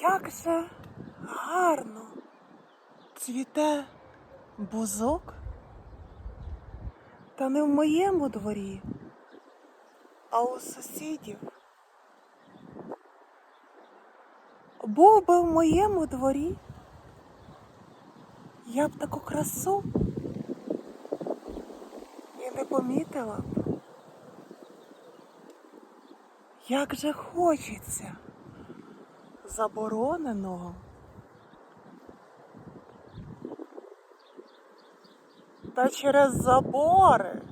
Як же гарно цвіте бузок, та не в моєму дворі, а у сусідів. Був би в моєму дворі, я б таку красу і не помітила б. Як же хочеться забороненого. Та через забори